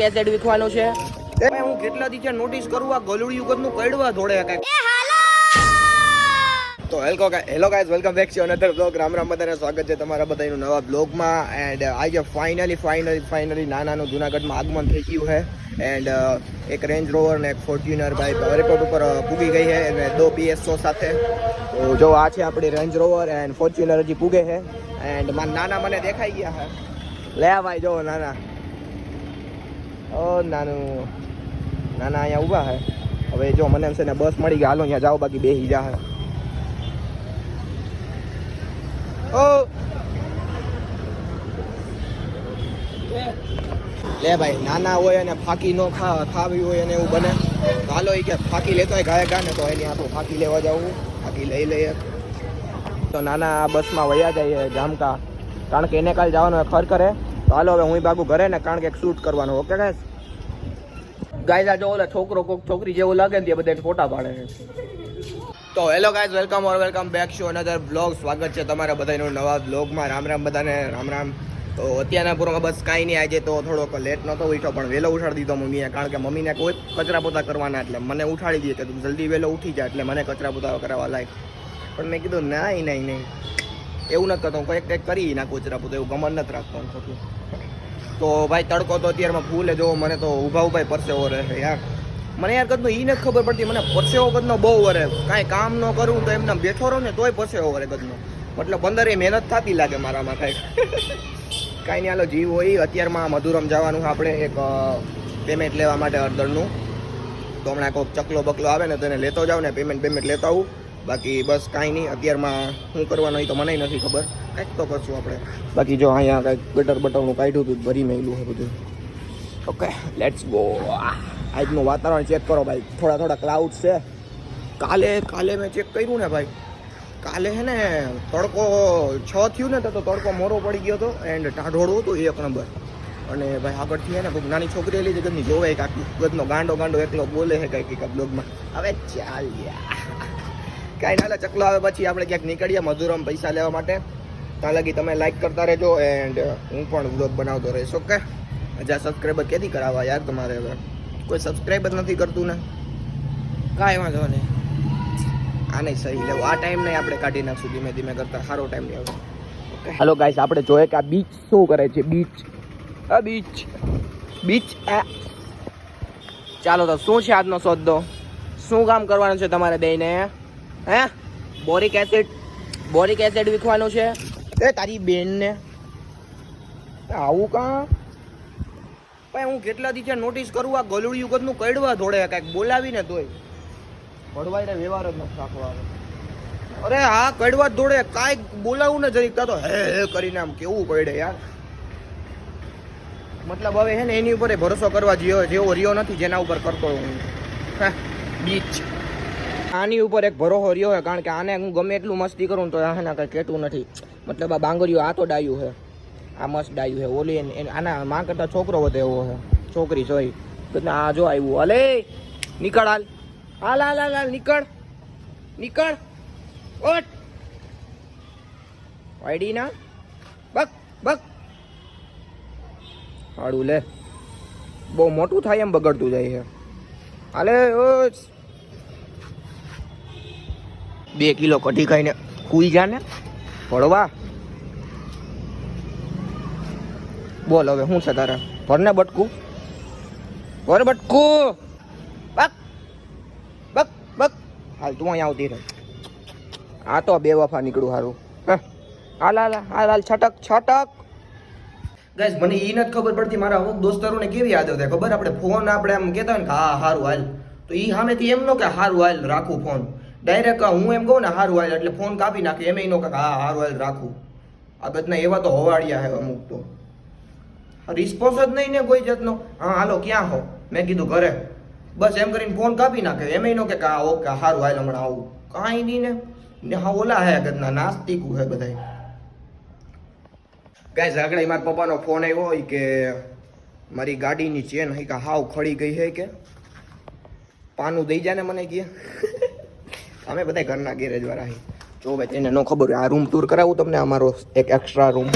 Cassette વિખવાનું છે? હું કેટલા દિવસે નોટિસ કરું આ ગલુડિયું યુગતનું કડવા ધોડે કઈ તો hello hello guys welcome back to another blog Ram Ram બધાને સ્વાગત છે તમારા બધાનું નવા બ્લોગમાં એન્ડ આજે ફાઇનલી ફાઇનલી ફાઇનલી નાનાનું જૂનાગઢમાં આગમન થઈ ગયું છે. એન્ડ એક રેન્જ રોવર ને એક ફોર્ચ્યુનર બાઇક એરપોર્ટ ઉપર પૂગી ગઈ છે અને દો પીએસઓ સાથે. તો જો આ છે આપણી રેન્જ રોવર એન્ડ ફોર્ચ્યુનર હજી પૂગે છે. એન્ડ મારા નાના મને દેખાઈ ગયા છે. લે ભાઈ જો નાના. નાનું, નાના અહીંયા ઊભા હે. હવે જો મને એમ છે ને બસ મળી ગઈ, હાલો અહીંયા જાઓ, બાકી બેસી જા ઓ! લે ભાઈ, નાના હોય અને ફાકી નો ખા, ખાવી હોય અને એવું બને. હાલો એ કે ફાકી લેતો હોય ગાય ગા ને તો એની આપણું ફાકી લેવા જવું ફાકી લઈ લઈએ. તો નાના આ બસમાં વયા જાય જામકા કારણ કે એને કાલે જવાનું ખર કરે તો હાલો હવે હું ભાગું ઘરે ને કારણ કે શૂટ કરવાનું ઓકે ગાઈસ ગાઈસ આ જો ઓલા છોકરો કોક છોકરી જેવું લાગે ને તે બધા ફોટા પાડે છે. તો hello guys welcome or welcome back show another blog સ્વાગત છે તમારા બધાનો નવા બ્લોગમાં રામ રામ બધાને, રામ રામ. તો અત્યારના પૂરોમાં બસ કાંઈ નહીં આજે તો થોડોક લેટ નહોતો ઉઠ્યો, પણ વહેલો ઉઠાડી દીધો મમ્મીએ, કારણ કે મમ્મીને કોઈ કચરા પોતા કરવાના, એટલે મને ઉઠાડી દીધી કે તું જલ્દી વહેલો ઉઠી જા, એટલે મને કચરા પોતા કરાવવા લાયક પણ મેં કીધું નહીં નહીં નહીં. એવું નથી કરતો કંઈક કંઈક કરી ના કચરા પોતા, એવું ગમન નથી રાખતો હું ખોટું. તો ભાઈ તડકો તો અત્યારમાં ફૂલે જો મને તો ઊભા ઊભા પરસેવો રહે યાર. મને યાર કદનો એ નથી ખબર પડતી. મને પરસેવો કદનો બહુ વરે. કાંઈ કામ ન કરું તો એમને બેઠો રહું ને તોય પરસેવો વરે કદનો. મતલબ એ મહેનત થતી લાગે મારામાં કાંઈક કાંઈ નહીં, હાલો, જીવ હોય. અત્યારમાં મધુરમ જવાનું આપણે એક પેમેન્ટ લેવા માટે અડધરનું તો હમણાં કોઈક ચકલો બકલો આવે ને તો એને લેતો જાવ ને પેમેન્ટ પેમેન્ટ લેતો આવું. બાકી બસ કાંઈ નહીં, અત્યારમાં શું કરવાનું તો મને નથી ખબર. કંઈક તો કરશું આપણે. બાકી જો અહીંયા કંઈક ગટર બટરનું કાઢ્યું હતું, ભરી મેલું છે બધું. ઓકે લેટ્સ ગો આજનું વાતાવરણ ચેક કરો ભાઈ. થોડા થોડા ક્લાઉડ છે. કાલે કાલે મેં ચેક કર્યું ને ભાઈ. કાલે હે ને તડકો છ થયું ને તો તડકો મોરો પડી ગયો હતો એન્ડ ટાઢોળું હતું એક નંબર. અને ભાઈ આગળથી હે ને કોઈક નાની છોકરી એલી જગતની જોવે કાંઈક ગદનો ગાંડો ગાંડો એકલો બોલે છે કાંઈક કાંઈક બ્લોગમાં હવે ચાલ યાર કાંઈ ના ચકલો આવે પછી આપણે ક્યાંક નીકળીએ મધુરમ પૈસા લેવા માટે. ત્યાં લગી તમે લાઈક કરતા રહેજો એન્ડ હું પણ વ્લોગ બનાવતો રહીશ ઓકે હજા સબસ્ક્રાઈબર કેથી કરાવવા યાર તમારે હવે? કોઈ સબસ્ક્રાઈબ જ નથી કરતું ને? કાંઈ વાંધો નહીં. આ નહીં સહી લેવું. આ ટાઈમ નહીં આપણે કાઢી નાખશું ધીમે ધીમે કરતા, સારો ટાઈમ નહીં આવે હેલો ગાઈસ આપણે જોઈએ કે આ બીચ શું કરે છે? બીચ આ બીચ બીચ ચાલો તો શું છે આજનો સોદ્દો? શું કામ કરવાનું છે તમારે દઈને? હે? બોરિક એસિડ બોરિક એસિડ વિખવાનું છે. એ તારી બેનને. આવું કાં? ભાઈ, હું કેટલા દિવસે નોટિસ કરું આ ગલુડી યુગતનું કડવા ધોડે કાંઈક બોલાવીને તોય. ભડવાઈને વ્યવહાર જ નથી રાખવાનો અરે, હા, કડવા ધોડે કાંઈક બોલાવું ને જરીક તો હે હે કરીને આમ કેવું પડે યાર. મતલબ હવે હે ને, એની ઉપર ભરોસો કરવા જેવો જેવો રહ્યો નથી, જેના ઉપર કરતો હું, બીચ. આની ઉપર એક ભરોહો રહ્યો છે, કારણ કે આને હું ગમે એટલું મસ્તી કરું તો આના કંઈ કહેતું નથી. મતલબ આ બાંગરીઓ આ તો ડાયું છે. આ મસ્ત ડાયું છે, ઓલી એને- આના માં કરતા છોકરો વધે એવો છે, છોકરી જોઈ. એટલે આ જો આવ્યું અલે, નીકળ હાલ. હાલ હાલ હાલ હાલ, નીકળ. નીકળ. ઓટ. વાયડી ના. બક બક. હાડું લે. બહુ મોટું થાય એમ બગડતું જાય છે. હાલે ઓસ બે કિલો કઢી ખાઈને કુઈ જા ને. ભળવા. બોલ હવે શું છે તારે? ભરને બટકું. ભર બટકું. બક. બક બક. હાલ તું અહીંયા આવતી રહે. આ તો બે વફા નીકળું સારું હાલ હાલ હાલ હાલ, છટક છટક. ગાઈસ મને એ નથી ખબર પડતી મારા અમુક દોસ્તારોને કેવી આદત છે ખબર? આપણે ફોન આપણે આમ કહેતા હોય ને હા સારું હાલ. તો એ સામેથી એમ નો કે સારું હાલ, રાખું ફોન ડાયરેક્ટ હું એમ કહું ને, હારું હાલ, એટલે ફોન કાપી નાખે એમ નો કે હા, હારું હાલ, રાખું. આ બધા એવા તો હોવાડિયા હે અમુક તો. રિસ્પોન્સ જ નહીં ને કોઈ જાતનો. હા, હાલો, ક્યાં હો? મેં કીધું, ઘરે. બસ એમ કરીને ફોન કાપી નાખે એમ નો કે, હા, ઓકે, હારું, હાલ, હમણાં આવું. કાંઈ નહીં ને. ને હા, ઓલા હે ગદના નાસ્તિકું હે બધાય. ગાય ઝઘડા મારા પપ્પાનો ફોન આવ્યો હોય કે, મારી ગાડીની ચેન હઈ કે, હાવ ખડી ગઈ છે કે? પાનું દઈ જા ને મને કે. અમે બધા ઘરના ગેરેજ વાળા હી જો ભાઈ તેને ન ખબર આ રૂમ ટૂર કરાવું તમને, અમારો એક એક્સ્ટ્રા રૂમ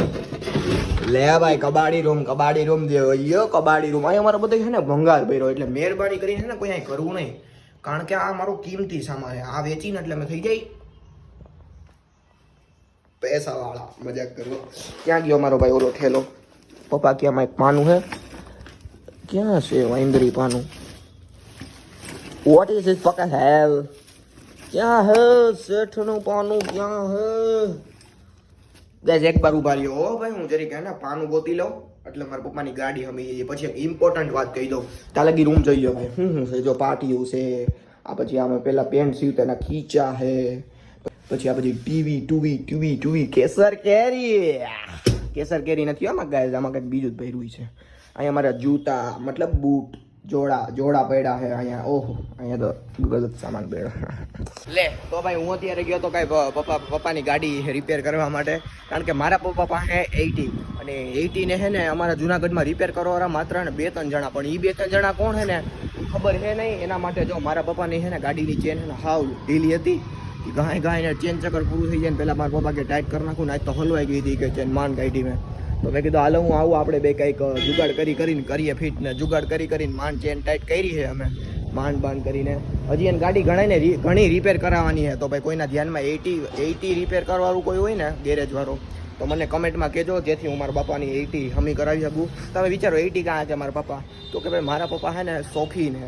લે ભાઈ, કબાડી રૂમ કબાડી રૂમ જે યો કબાડી રૂમ અહીંયા અમારો બધા છે ને ભંગાર ભર્યો, એટલે મહેરબાની કરીને ને કોઈ અહીં કરવું નહીં. કારણ કે આ મારો કિંમતી સામાન છે. આ વેચીને એટલે મેં થઈ જાય. પૈસા વાળા મજાક કરવો ક્યાં ગયો મારો ભાઈ ઓલો ઠેલો? પપ્પા ક્યાં એક પાનું હે ક્યાં છે વાઇન્દ્રી પાનું? વોટ ઇઝ ઇઝ પકા હેવ ક્યાં હે? શેઠનું પાનું ક્યાં હે? ગાઈઝ એક બાર ઊભા રહ્યો હો ભાઈ, હું જરીક હે ને પાનું ગોતી લઉં. એટલે મારા પપ્પાની ગાડી હમી જઈએ પછી એક ઇમ્પોર્ટન્ટ વાત કહી દઉં. ત્યાં લગી રૂમ જોઈએ ભાઈ હું હું છે? જો પાટિયું છે, આ પછી આમે પેલા પેન્ટ સીવતા એના ખીચા હે પછી આ પછી ટીવી ટુવી ટુવી ટુવી કેસર કેરી. કેસર કેરી નથી આમાં ગાય આમાં કંઈક બીજું જ ભર્યું છે. અહીંયા મારા જૂતા, મતલબ બૂટ. જોડા જોડા પડ્યા છે અહીંયા. ઓહો, અહીંયા તો ગલત સામાન પડ્યો. લે, તો ભાઈ હું અત્યારે ગયો તો કાંઈ પપ્પા, પપ્પાની ગાડી રિપેર કરવા માટે. કારણ કે મારા પપ્પા પાસે એટી અને એઇટીને છે ને અમારા જુનાગઢમાં રિપેર કરવાવાળા માત્ર ને બે ત્રણ જણા. પણ એ બે ત્રણ જણા કોણ છે ને, ખબર છે નહીં. એના માટે જો મારા પપ્પાની છે ને ગાડીની ચેન છે ને હાવ ઢીલી હતી. ગાય ગાય ને ચેન ચક્કર પૂરું થઈ જાય ને પહેલાં મારા પપ્પા કે ટાઈટ કરી નાખું ને આજ તો હલવાઈ ગઈ હતી કે ચેન માન ગાડી મેં. તો મેં કીધું, હાલો, હું આવું, આપણે બે કંઈક જુગાડ કરી કરીને કરીએ, ફિટ ને જુગાડ કરી કરીને માંડ ચેન ટાઈટ કરી છે અમે. માંડ બાંડ કરીને. હજી એને ગાડી ઘણાને ઘણી રિપેર કરાવવાની છે. તો ભાઈ કોઈના ધ્યાનમાં એટી એટી રિપેર કરવાનું કોઈ હોય ને ગેરેજવાળો તો મને કમેન્ટમાં કહેજો, જેથી હું મારા પપ્પાની એટી હમી કરાવી શકું. તમે વિચારો, એટી કાં છે મારા પપ્પા તો કે ભાઈ, મારા પપ્પા છે ને શોખીને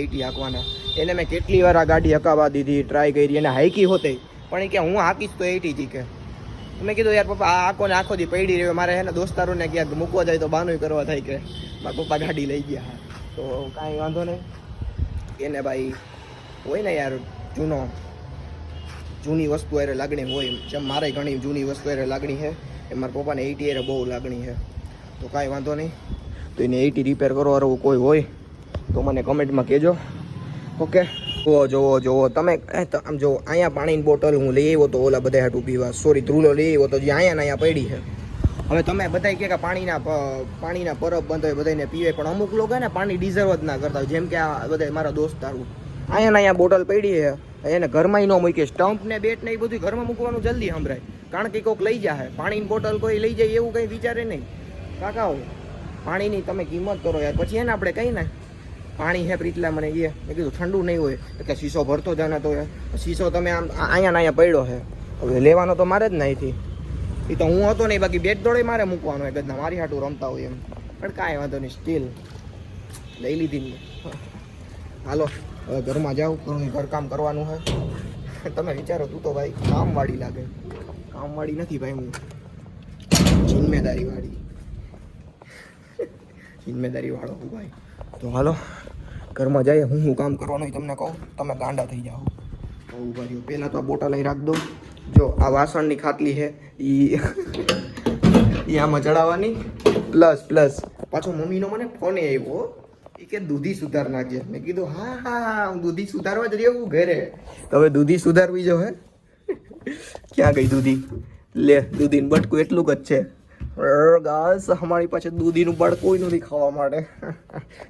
એટી હાંકવાના. એને મેં કેટલી વાર આ ગાડી હકાવા દીધી ટ્રાય કરી, એને હાઈકી હોતે. પણ એ કે હું હાંકીશ તો એટી જ કે. મેં કીધું, યાર, પપ્પા, આ આખો આખો દી પડી રહ્યો? મારે એના દોસ્તારોને ક્યાંક મૂકવા જાય તો બાનું કરવા થાય કે મારા પપ્પા ગાડી લઈ ગયા. તો કાંઈ વાંધો નહીં. એને ભાઈ, હોય ને યાર, જૂનો, જૂની વસ્તુ અરે લાગણી હોય જેમ મારે ઘણી જૂની વસ્તુ અરે લાગણી છે એ મારા પપ્પાને એટી અરે બહુ લાગણી છે. તો કાંઈ વાંધો નહીં. તો એને એટી રિપેર કરવા વાળું કોઈ હોય તો મને કમેન્ટમાં કહેજો. ઓકે જોવો જુઓ જુઓ. તમે આમ જો અહીંયા પાણીની બોટલ હું લઈ આવ્યો તો ઓલા બધા હાટું પીવા. સોરી ધ્રુલો લઈ આવ્યો તો જે અહીંયા ને અહીંયા પડી છે. હવે તમે બધા કે પાણીના પાણીના પરબ બંધ હોય બધાને પીવે પણ અમુક લોકો ને પાણી ડિઝર્વ જ ના કરતા જેમ કે આ બધા મારા દોસ્તારું અહીંયા ને અહીંયા બોટલ પડી છે. એને ઘરમાં ન મૂકીએ સ્ટમ્પ ને બેટ ને એ બધું ઘરમાં મૂકવાનું જલ્દી સંભળાય. કારણ કે કોઈક લઈ જાય પાણીની બોટલ કોઈ લઈ જાય એવું કંઈ વિચારે નહીં. કાકાઓ પાણીની તમે કિંમત કરો યાર. પછી એને આપણે કહીને પાણી હે પ્રીતલા મને એ. મેં કીધું, ઠંડુ નહીં હોય. એટલે શીશો ભરતો જાને તો. શીશો તમે આમ અહીંયા અહીંયા પડ્યો છે હવે લેવાનો તો મારે જ ના અહીંથી. એ તો હું હતો નહીં બાકી બેટ દોડે મારે મૂકવાનો હોય ગદના મારી હાટું રમતા હોય એમ. પણ કાંઈ વાંધો નહીં સ્ટીલ લઈ લીધી ને હાલો, હવે ઘરમાં જાઉં ઘરનું ઘરકામ કરવાનું છે તમે વિચારો, તું તો ભાઈ કામવાળી લાગે. કામવાળી નથી ભાઈ હું. જિમ્મેદારી વાળી જિમ્મેદારી વાળો હું ભાઈ. તો હાલો. ઘરમાં જઈએ હું હું કામ કરવાનું તમને કહું, તમે ગાંડા થઈ જાઓ. ઊભા રહ્યો. પહેલાં તો આ બોટલ અહીં રાખ દો જો, આ વાસણની ખાટલી છે એ એ આમાં ચડાવવાની. પ્લસ પ્લસ પાછો મમ્મીનો મને ફોન આવ્યો એ કે દૂધી સુધાર નાખજે. મેં કીધું, હા હા હા હું દૂધી સુધારવા જ રહ્યો હું ઘરે. તો હવે દૂધી સુધારવી જો હે. ક્યાં ગઈ દૂધી? લે, દૂધીનું બટકું એટલું જ છે. ગાઈસ અમારી પાસે દૂધીનું બળકું નથી ખાવા માટે.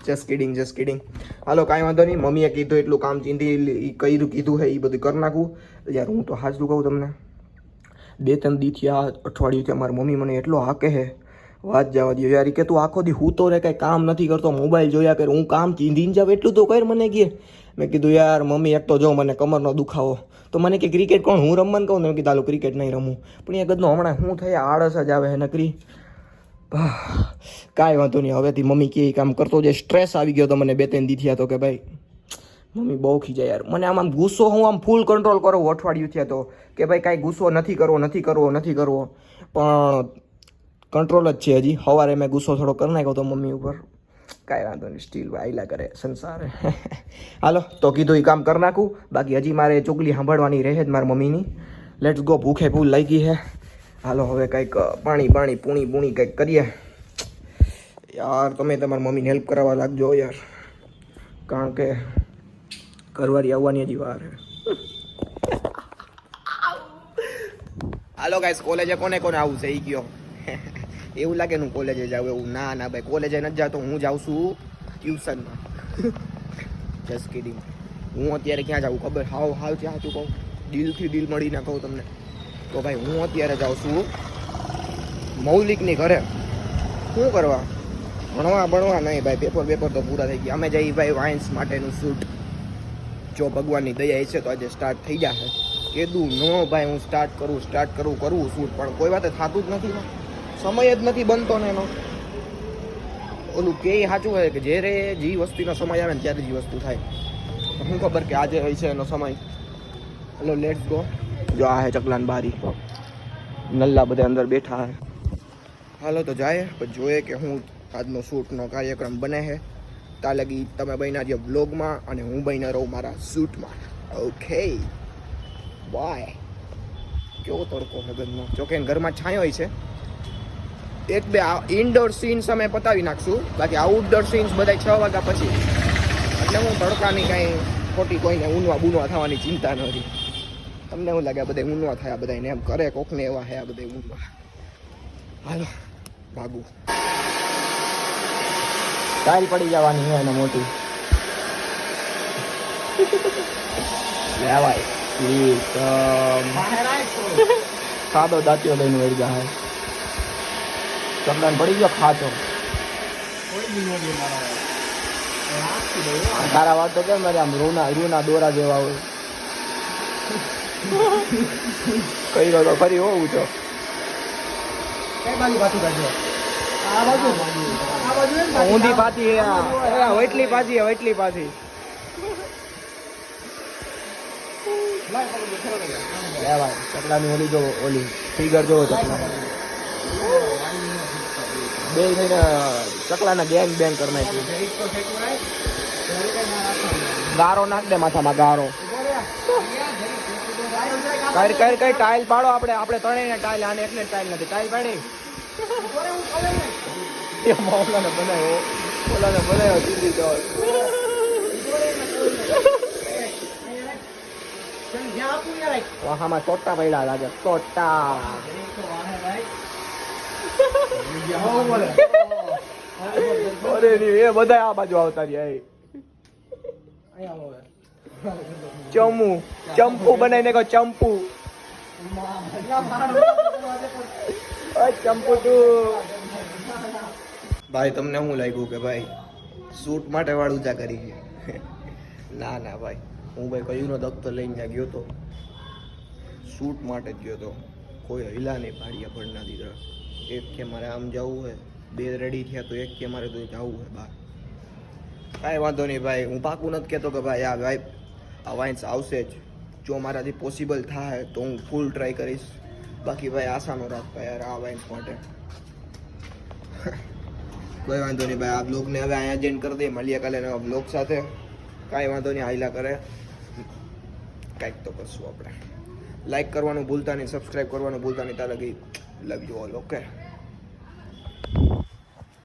જસ્ટ કિડિંગ જસ્ટ કિડિંગ હાલો, કાંઈ વાંધો નહીં. મમ્મીએ કીધું એટલું કામ ચીંધી કર્યું, કીધું છે એ બધું કરી નાખું. યાર, હું તો હાજરું કહું તમને. બે ત્રણ દીથી આ અઠવાડિયું કે મારી મમ્મી મને એટલો હાકે છે વાત જવા દે યાર કે તું આખો દી હું તો રે કાંઈ કામ નથી કરતો, મોબાઈલ જોયા કર, હું કામ ચીંધીને જાવ એટલું તો કર મને કે. મેં કીધું, યાર, મમ્મી, એક તો જો મને કમરનો દુખાવો. તો મને કે, ક્રિકેટ કોણ? હું રમવાનું કહું? ને મેં કીધું ક્રિકેટ નહીં રમું. પણ એ ગદનો હમણાં શું થયા, આળસ જ આવે નકરી. કાંઈ વાંધો નહીં. હવેથી મમ્મી કે કામ કરતો જે સ્ટ્રેસ આવી ગયો તો મને બે ત્રણ દીથી હતો કે, ભાઈ, મમ્મી, બહુ ખીજાય યાર. મને આમ આમ ગુસ્સો, હું આમ ફૂલ કંટ્રોલ કરું, અઠવાડિયું થયા તો. કે ભાઈ, કાંઈ ગુસ્સો નથી કરવો નથી કરવો નથી કરવો. પણ કંટ્રોલ જ છે હજી. સવારે મેં ગુસ્સો થોડો કરી નાખ્યો તો મમ્મી ઉપર. કાંઈ વાંધો નહીં, સ્ટીલ આયલા કરે, સંસાર. હાલો, તો કીધું એ કામ કરી નાખું. બાકી હજી મારે ચોકલી સાંભળવાની રહે જ મારી મમ્મીની. લેટ્સ ગો ભૂખે ભૂલ લાગી છે હાલો, હવે કંઈક પાણી પાણી પૂણી પૂણી કંઈક કરીએ. યાર, તમે તમારી મમ્મીને હેલ્પ કરાવવા લાગજો યાર. કારણ કે ઘરવાળી આવવાની હજી વાર હાલો ગાઈસ કોલેજે કોને કોને આવું છે એ કયો? એવું લાગે હું કોલેજે જાઉં એવું. ના ના ભાઈ કોલેજે નથી જાતો, હું જાઉં છું ટ્યુશનમાં જસ્ટ કિડિંગ હું અત્યારે ક્યાં જાઉં ખબર? હાવ હાવ ત્યાં તું કહું. દિલથી દિલ મળીને કહું તમને. તો ભાઈ, હું અત્યારે જાઉં છું મૌલિકની ઘરે. શું કરવા? ભણવા ભણવા નહીં ભાઈ પેપર પેપર તો પૂરા થઈ ગયા. અમે જઈએ ભાઈ વાઇન્સ માટેનું શૂટ જો ભગવાનની દયા છે તો આજે સ્ટાર્ટ થઈ જશે કીધું, નો ભાઈ, હું સ્ટાર્ટ કરું સ્ટાર્ટ કરું કરવું શૂટ પણ કોઈ વાતે થતું જ નથી સમય જ નથી બનતો ને એનો. ઓલું કે સાચું હોય કે જ્યારે જે વસ્તુનો સમય આવે ને ત્યારે જે વસ્તુ થાય. શું ખબર કે આજે હોય છે એનો સમય. હલો લેટ્સ ગો જો આ હે ચકલાન બારી. નલ્લા બધા અંદર બેઠા હે. હાલો તો જાય પણ જોઈએ કે હું આજનો શૂટનો કાર્યક્રમ બને છે ત્યાં લગી તમે બન્યા જે બ્લોગમાં અને હું બન્યા રહું મારા શૂટમાં. ઓકે બાય કેવો તડકો લગનનો જોકે ઘરમાં છાંયો હોય છે. એક બે ઇન્ડોર સીન્સ અમે પતાવી નાખશું. બાકી આઉટડોર સીન્સ બધા છ વાગ્યા પછી. એટલે હું તડકાની કાંઈ ખોટી કોઈને ઊનવા બૂનવા થવાની ચિંતા નથી તમને એવું લાગે બધા ઊનવા થયા બધાને એમ કરે કોકને એવા આ બધા ઊનવા? હાલો ભાગુ. ટાઈલ પડી જવાની હોય એને મોટી. લેવાય. સાદો દાંતીઓ લઈને વળી જાય ચંદન પડી ગયો ખાતો. તારા વાત તો કેમ મારે આમ રૂના રૂના દોરા જેવા હોય? કઈ રહ્યો તો ફરી હોવું છો ઊંધી પાછી વૈટલી પાછી વૈટલી પાછી. ચકલાની ઓલી જો ઓલી ફિગર જોવો ચકલા બે થઈને ચકલાના ગેંગ બેંગ કરી નાખ્યું ગારો નાખ દે માથામાં, ગારો. કઈ કઈ કઈ ટાઇલ પાડો આપણે. આપણે ત્રણેય ટાઇલ આને એટલે ટાઇલ નથી. ટાઇલ પાડી. ઓલાને બનાવ્યો. ઓલાને બનાવ્યો વાહામાં ચોટ્ટા પડ્યા લાગે. ચોટ્ટા. અરે એ બધા આ બાજુ આવતા રહ્યા ચમુ, ચંપુ બનાવીને કહો, ચંપુ. ચંપુ તું. ભાઈ, તમને શું લાગ્યું કે ભાઈ શૂટ માટે વાળું જા કરી ના ના, ભાઈ. હું ભાઈ કયું નો દફતર લઈને ત્યાં ગયો તો? શૂટ માટે જ ગયો તો. કોઈ હિલા નહીં પાડ્યા ભણના દીકરા. એક કે મારે આમ જવું હોય, બે રેડી થયા તો એક કે મારે તો જવું હોય બહાર કાંઈ વાંધો નહીં ભાઈ, હું પાકું નથી કહેતો કે ભાઈ, આ ભાઈ, આ વાઇન્સ આવશે જ. જો મારાથી પોસિબલ થાય તો હું ફૂલ ટ્રાય કરીશ. બાકી ભાઈ, આશાનો રાખતા યાર, આ વાઇન્સ માટે. કોઈ વાંધો નહીં ભાઈ, આ બ્લોગને હવે અહીંયા જેન કરી દઈએ, મળીએ કાલે નવા બ્લોગ સાથે. કાંઈ વાંધો નહીં હાઈલા કરે. કાંઈક તો કરશું આપણે. લાઈક કરવાનું ભૂલતા નહીં સબસ્ક્રાઈબ કરવાનું ભૂલતા નહીં લગી લવ યુ ઓલ ઓકે